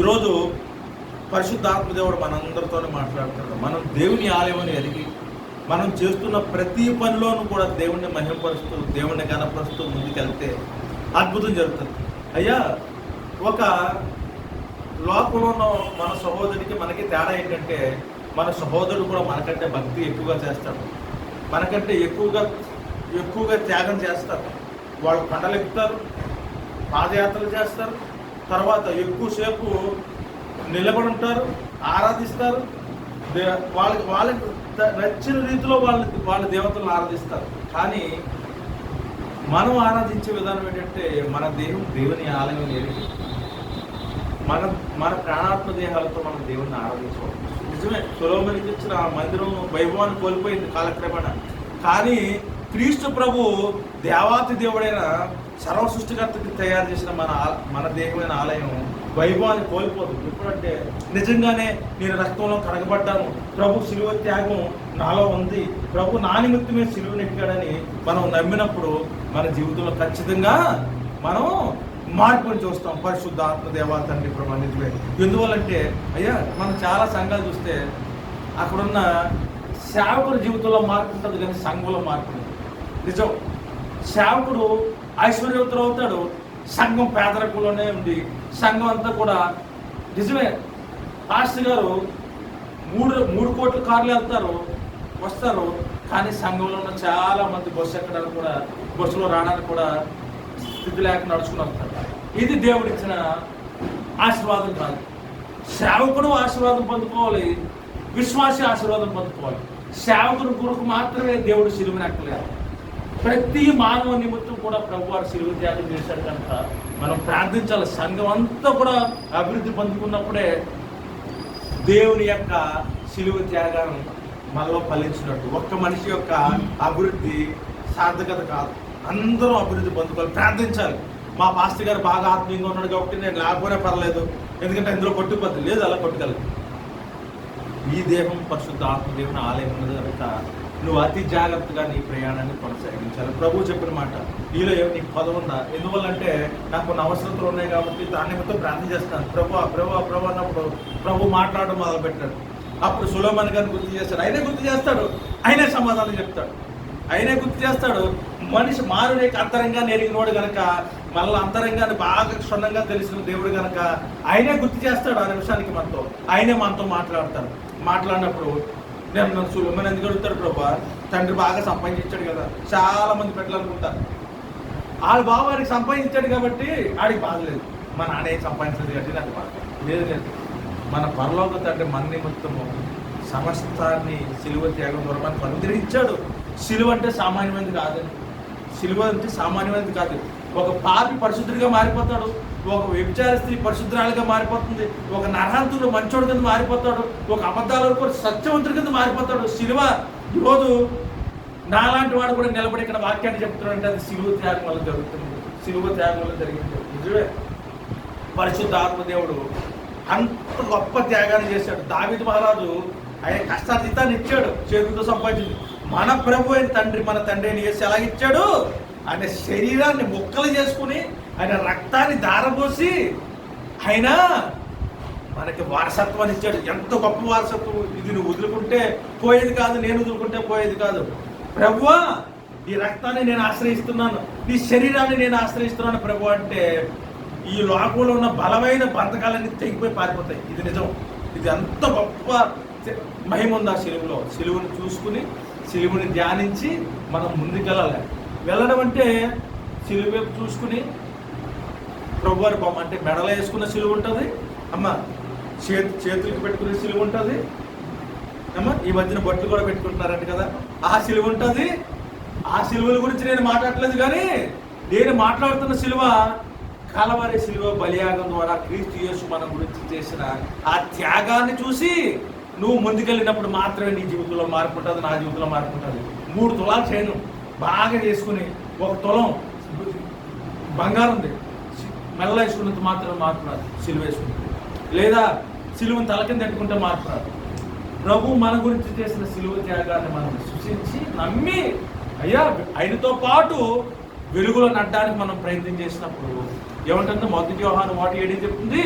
ఈరోజు పరిశుద్ధాత్మ దేవుడు మనందరితో మాట్లాడుతున్నాడు. మనం దేవుని ఆలయం ఎదిగి మనం చేస్తున్న ప్రతి పనిలోనూ కూడా దేవుణ్ణి మహిమపరుస్తూ దేవుణ్ణి కనపరుస్తూ ముందుకెళ్తే అద్భుతం జరుగుతుంది. అయ్యా ఒక లోకంలో ఉన్న మన సహోదరికి మనకి తేడా ఏంటంటే మన సహోదరుడు కూడా మనకంటే భక్తి ఎక్కువగా చేస్తాడు. మనకంటే ఎక్కువగా ఎక్కువగా త్యాగం చేస్తారు వాళ్ళు పండలు ఎక్కుతారు పాదయాత్రలు చేస్తారు తర్వాత ఎక్కువసేపు నిలబడి ఉంటారు ఆరాధిస్తారు. దే- వాళ్ళకి వాళ్ళకి నచ్చిన రీతిలో వాళ్ళ వాళ్ళ దేవతలను ఆరాధిస్తారు. కానీ మనం ఆరాధించే విధానం ఏంటంటే మన దేహం దేవుని ఆలయం లేదు మన మన ప్రాణాత్మ దేహాలతో మనం దేవుని ఆరాధించుకోవాలి నిజమే సులోమనికి ఇచ్చిన ఆ మందిరం వైభవాన్ని కోల్పోయింది కాలక్రమేణ. కానీ క్రీస్తు ప్రభు దేవాతి దేవుడైన సర్వ సృష్టికర్తకి తయారు చేసిన మన ఆ- మన దేహమైన ఆలయం వైభవాన్ని కోల్పోదు. ఎప్పుడంటే నిజంగానే నేను రక్తంలో కడగబడ్డాను. ప్రభు శిలువ త్యాగం నాలో ఉంది. ప్రభు నా నిమిత్తమే శిలువ నెట్టాడని మనం నమ్మినప్పుడు మన జీవితంలో ఖచ్చితంగా మనం మార్పుని చూస్తాం. పరిశుద్ధ ఆత్మ తండ్రి ప్రభు నిజమే ఎందువల్లంటే అయ్యా మనం చాలా సంఘాలు చూస్తే అక్కడున్న సేవకుల జీవితంలో మార్పు ఉంటుంది కానీ సంఘంలో మార్పు నిజం. సేవకుడు ఐశ్వర్యవంతుడు అవుతాడు. సంఘం పేదరికంలోనే ఉంది. సంఘం అంతా కూడా నిజమే. పాస్టర్ గారు మూడు మూడు కోట్ల కార్లు వెళ్తారు వస్తారు. కానీ సంఘంలో ఉన్న చాలా మంది బస్సు ఎక్కడానికి కూడా బస్సులో రావడానికి కూడా స్థితి లేక నడుచుకుని వస్తారు. ఇది దేవుడిచ్చిన ఆశీర్వాదం కాదు. సేవకుడు ఆశీర్వాదం పొందుకోవాలి. విశ్వాసి ఆశీర్వాదం పొందుకోవాలి. సేవకుని కొరకు మాత్రమే దేవుడు సిలువని ఎక్కలేదు ప్రతి మానవ నిమిత్తం కూడా ప్రభు వారు సిలువ త్యాగం చేశాడు కనుక మనం ప్రార్థించాలి. సంఘం అంతా కూడా అభివృద్ధి పొందుకున్నప్పుడే దేవుని యొక్క సిలువ త్యాగం మనలో ఫలించినట్టు. ఒక్క మనిషి యొక్క అభివృద్ధి సార్థకత కాదు. అందరూ అభివృద్ధి పొందుకోవాలి. ప్రార్థించాలి. మా పాస్టర్ గారు బాగా ఆత్మీయంగా ఉన్నాడు కాబట్టి నేను లేకపోయినా పర్లేదు. ఎందుకంటే ఇందులో కొట్టుకుపోద్ది. లేదు అలా కొట్టుకోలేదు ఈ దేహం పరిశుద్ధ ఆత్మదేవుని ఆలయం ఉన్నది కనుక నువ్వు అతి జాగ్రత్తగా నీ ప్రయాణాన్ని కొనసాగించాలి. ప్రభు చెప్పిన మాట నీలో ఏమి నీకు పదం ఉందా? ఎందువల్లంటే నాకు కొన్ని అవసరతలు ఉన్నాయి కాబట్టి దాని నిమిత్తం ప్రార్థన చేస్తాను. ప్రభు ప్రభు ప్రభు అన్నప్పుడు ప్రభు మాట్లాడడం మొదలుపెట్టాడు. అప్పుడు సులోమన్ గారిని గుర్తు చేస్తాడు ఆయనే గుర్తు చేస్తాడు. ఆయనే సమాధానం చెప్తాడు. ఆయనే గుర్తు చేస్తాడు. మనిషి మారునేకి అంతరంగా ఎరిగినోడు గనక మళ్ళీ అంతరంగాన్ని బాగా క్షుణ్ణంగా తెలిసిన దేవుడు గనక ఆయనే గుర్తు చేస్తాడు ఆ నిమిషానికి మనతో. ఆయనే మనతో మాట్లాడతాడు. మాట్లాడినప్పుడు నేను నన్ను సులభమైన ఎందుకు అడుగుతాడు ప్రభా? తండ్రి బాగా సంపాదించాడు కదా. చాలా మంది పెట్టాలనుకుంటారు వాళ్ళ బాబు వాడికి సంపాదించాడు కాబట్టి ఆడికి బాధలేదు మా నాన్న ఏం సంపాదించలేదు కాబట్టి నాకు బాధ లేదు. లేదు. మన పరలోక తండ్రి మన నిమిత్తము సమస్తాన్ని సిలువ త్యాగం ద్వారా మనకు అనుగ్రహించాడు. సిలువ అంటే సామాన్యమైనది కాదండి సిలువ అంటే సామాన్యమైనది కాదు. ఒక పాపి పరిశుద్ధుడిగా మారిపోతాడు. ఒక వ్యభిచార స్త్రీ పరిశుద్ధురాలుగా మారిపోతుంది. ఒక నరహంతుడు మంచోడు కింద మారిపోతాడు. ఒక అబద్ధాల కూడా సత్యవంతుడి కింద మారిపోతాడు. శిలువ ఈరోజు నాలాంటి వాడు కూడా నిలబడి ఇక్కడ వాక్యాన్ని చెప్తున్నాడు అంటే అది శిలువ త్యాగం వల్ల జరుగుతుంది. శిలువ త్యాగం వల్ల జరిగింది. నిజమే. పరిశుద్ధ ఆత్మదేవుడు అంత గొప్ప త్యాగాన్ని చేశాడు. దావిద్ మహారాజు ఆయన కష్టాతీతాన్ని ఇచ్చాడు. చేతులతో సంపాదించింది. మన ప్రభు అయిన తండ్రి మన తండ్రి అయిన చేసి ఎలా ఇచ్చాడు? ఆయన శరీరాన్ని ముక్కలు చేసుకుని ఆయన రక్తాన్ని దారపోసి ఆయన మనకి వారసత్వాన్ని ఇచ్చాడు. ఎంత గొప్ప వారసత్వం ఇది నువ్వు వదులుకుంటే పోయేది కాదు నేను వదులుకుంటే పోయేది కాదు. ప్రభువా నీ రక్తాన్ని నేను ఆశ్రయిస్తున్నాను. నీ శరీరాన్ని నేను ఆశ్రయిస్తున్నాను ప్రభు అంటే ఈ లోకంలో ఉన్న బలమైన బంధకాలన్నీ తెగిపోయి పారిపోతాయి. ఇది నిజం. ఇది ఎంత గొప్ప మహిమ ఉంది ఆ సెలువులో సెలువుని చూసుకుని సెలువుని ధ్యానించి మనం ముందుకెళ్ళాలి. వెళ్ళడం అంటే సెలువు వైపు చూసుకుని ప్రభువారి బొమ్మ అంటే మెడలో వేసుకున్న సిలువ ఉంటుంది. అమ్మ చేతి చేతులకు పెట్టుకునే సిలువ ఉంటుంది. అమ్మ ఈ మధ్యన బొట్లు కూడా పెట్టుకుంటున్నారంట కదా. ఆ సిలువ ఉంటుంది. ఆ సిలువల గురించి నేను మాట్లాడలేదు కానీ నేను మాట్లాడుతున్న సిలువ కలవరి సిలువ బలియాగం ద్వారా క్రీస్తు యేసు మన గురించి చేసిన ఆ త్యాగాన్ని చూసి నువ్వు ముందుకెళ్ళినప్పుడు మాత్రమే నీ జీవితంలో మార్పు ఉంటుంది నా జీవితంలో మార్పు ఉంటుంది. మూడు తులాలు చేయను బాగా చేసుకుని ఒక తులం బంగారం ఉంది. మెల్ల వేసుకున్నంత మాత్రం మార్పు రాదు సిలువ వేసుకుంటే లేదా సిలువను తల కింద పెట్టుకుంటే మార్పు రాదు ప్రభు మన గురించి చేసిన సిలువ త్యాగాన్ని మనం సృష్టించి నమ్మి అయ్యా ఆయనతో పాటు వెలుగులో నడ్డానికి మనం ప్రయత్నం చేసినప్పుడు ఏమంటుందో మొదటి వ్యవహారం వాటి ఏడి చెప్తుంది?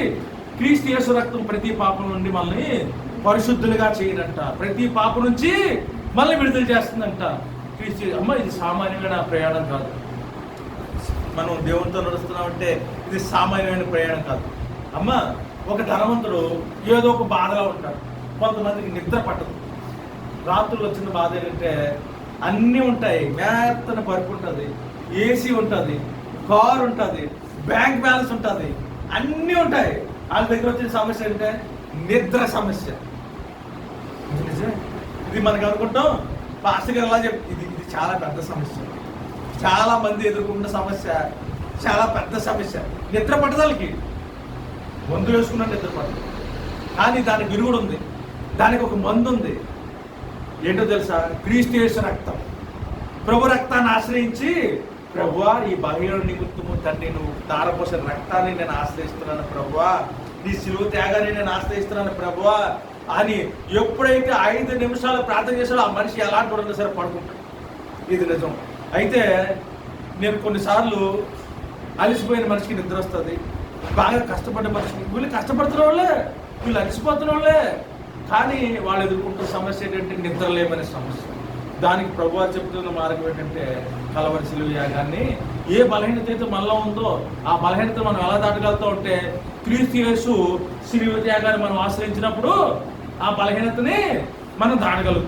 క్రీస్తు యేసు రక్తం ప్రతి పాపం నుండి మనల్ని పరిశుద్ధులుగా చేయడంట. ప్రతి పాపం నుంచి మళ్ళీ విడుదల చేస్తుందంట. క్రీస్తు అమ్మ ఇది సామాన్యమైన ప్రయాణం కాదు. మనం దేవునితో నడుస్తున్నామంటే ఇది సామాన్యమైన ప్రయాణం కాదు. అమ్మ ఒక ధనవంతుడు ఏదో ఒక బాధలో ఉంటాడు. కొంతమందికి నిద్ర పట్టదు. రాత్రులు వచ్చిన బాధ ఏంటంటే అన్నీ ఉంటాయి. మేత్తన పరుపు ఉంటుంది ఏసీ ఉంటుంది కార్ ఉంటుంది బ్యాంక్ బ్యాలెన్స్ ఉంటుంది అన్నీ ఉంటాయి. వాళ్ళ దగ్గర వచ్చిన సమస్య ఏంటంటే నిద్ర సమస్య. ఇది నిజమే. ఇది మనకు అనుకుంటాం. పాస్టర్ గారు ఎలా చెప్ ఇది ఇది చాలా పెద్ద సమస్య. చాలా మంది ఎదుర్కొన్న సమస్య చాలా పెద్ద సమస్య. నిద్ర పట్టదాలకి మందు వేసుకున్న నిద్ర పట్టదు. కానీ దానికి విరుగుడు ఉంది. దానికి ఒక మందు ఉంది. ఏంటో తెలుసా? క్రీస్తు యేసు రక్తం. ప్రభు రక్తాన్ని ఆశ్రయించి ప్రభు ఈ బహిర నిమిత్తము తండ్రి నువ్వు తారపోసిన రక్తాన్ని నేను ఆశ్రయిస్తున్నాను ప్రభువా నీ సిలువ త్యాగాన్ని నేను ఆశ్రయిస్తున్నాను ప్రభువా అని ఎప్పుడైతే ఐదు నిమిషాలు ప్రార్థన చేసాడో ఆ మనిషి ఎలాంటి సరే పడుకుంటాడు. ఇది నిజం. అయితే నేను కొన్నిసార్లు అలసిపోయిన మనిషికి నిద్ర వస్తుంది. బాగా కష్టపడ్డ మనిషికి. వీళ్ళు కష్టపడుతున్న వాళ్ళే. వీళ్ళు అలసిపోతున్న వాళ్ళే. కానీ వాళ్ళు ఎదుర్కొంటున్న సమస్య ఏంటంటే నిద్ర లేమనే సమస్య. దానికి ప్రభు చెప్తున్న మార్గం ఏంటంటే కలవరి సిలువ యాగాన్ని. ఏ బలహీనత అయితే మనలో ఉందో ఆ బలహీనత మనం ఎలా దాటగలుగుతూ ఉంటే క్రీస్తు యేసు శ్రీవతి యాగాన్ని మనం ఆశ్రయించినప్పుడు ఆ బలహీనతని మనం దాటగలుగుతాం.